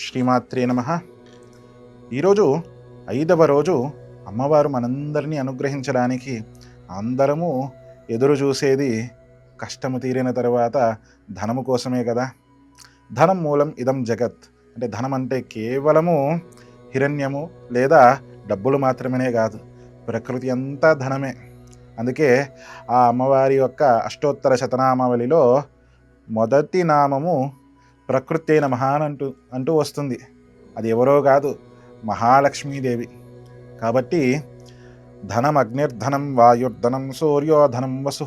శ్రీమాత్రే నమ. ఈరోజు ఐదవ రోజు అమ్మవారు మనందరినీ అనుగ్రహించడానికి అందరము ఎదురు చూసేది కష్టము తీరిన తర్వాత ధనము కోసమే కదా. ధనం మూలం ఇదం జగత్. అంటే ధనం అంటే కేవలము హిరణ్యము లేదా డబ్బులు మాత్రమే కాదు ప్రకృతి అంతా ధనమే. అందుకే ఆ అమ్మవారి యొక్క అష్టోత్తర శతనామావళిలో మొదటి నామము ప్రకృతే మహాన్ అంటూ అంటూ వస్తుంది. అది ఎవరో కాదు మహాలక్ష్మీదేవి. కాబట్టి ధనం అగ్నిర్ధనం వాయుర్ధనం సూర్యోధనం వసు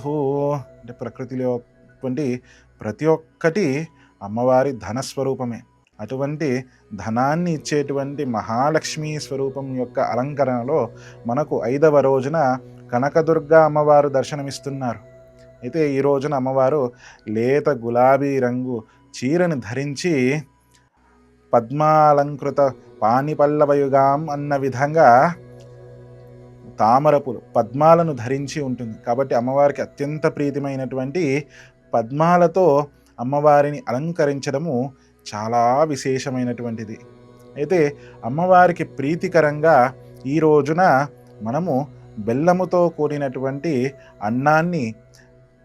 అంటే ప్రకృతిలో వంటి ప్రతి ఒక్కటి అమ్మవారి ధనస్వరూపమే అటువంటి ధనాన్ని ఇచ్చేటువంటి మహాలక్ష్మీ స్వరూపం యొక్క అలంకరణలో మనకు ఐదవ రోజున కనకదుర్గ అమ్మవారు దర్శనమిస్తున్నారు. అయితే ఈ రోజున అమ్మవారు లేత గులాబీ రంగు చీరను ధరించి పద్మాలంకృత పానిపల్లవయుగాం అన్న విధంగా తామరపులు పద్మాలను ధరించి ఉంటుంది. కాబట్టి అమ్మవారికి అత్యంత ప్రీతిమైనటువంటి పద్మాలతో అమ్మవారిని అలంకరించడము చాలా విశేషమైనటువంటిది. అయితే అమ్మవారికి ప్రీతికరంగా ఈ రోజున మనము బెల్లముతో కూడినటువంటి అన్నాన్ని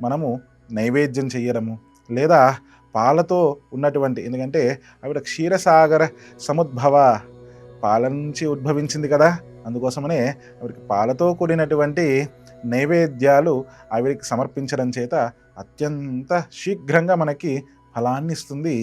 మనము నైవేద్యం చేయడము లేదా పాలతో ఉన్నటువంటి ఎందుకంటే ఆవిడ క్షీరసాగర సముద్భవ పాల నుంచి ఉద్భవించింది కదా. అందుకోసమనే ఆవిడకి పాలతో కూడినటువంటి నైవేద్యాలు ఆవిడకి సమర్పించడం చేత అత్యంత శీఘ్రంగా మనకి ఫలాన్ని ఇస్తుంది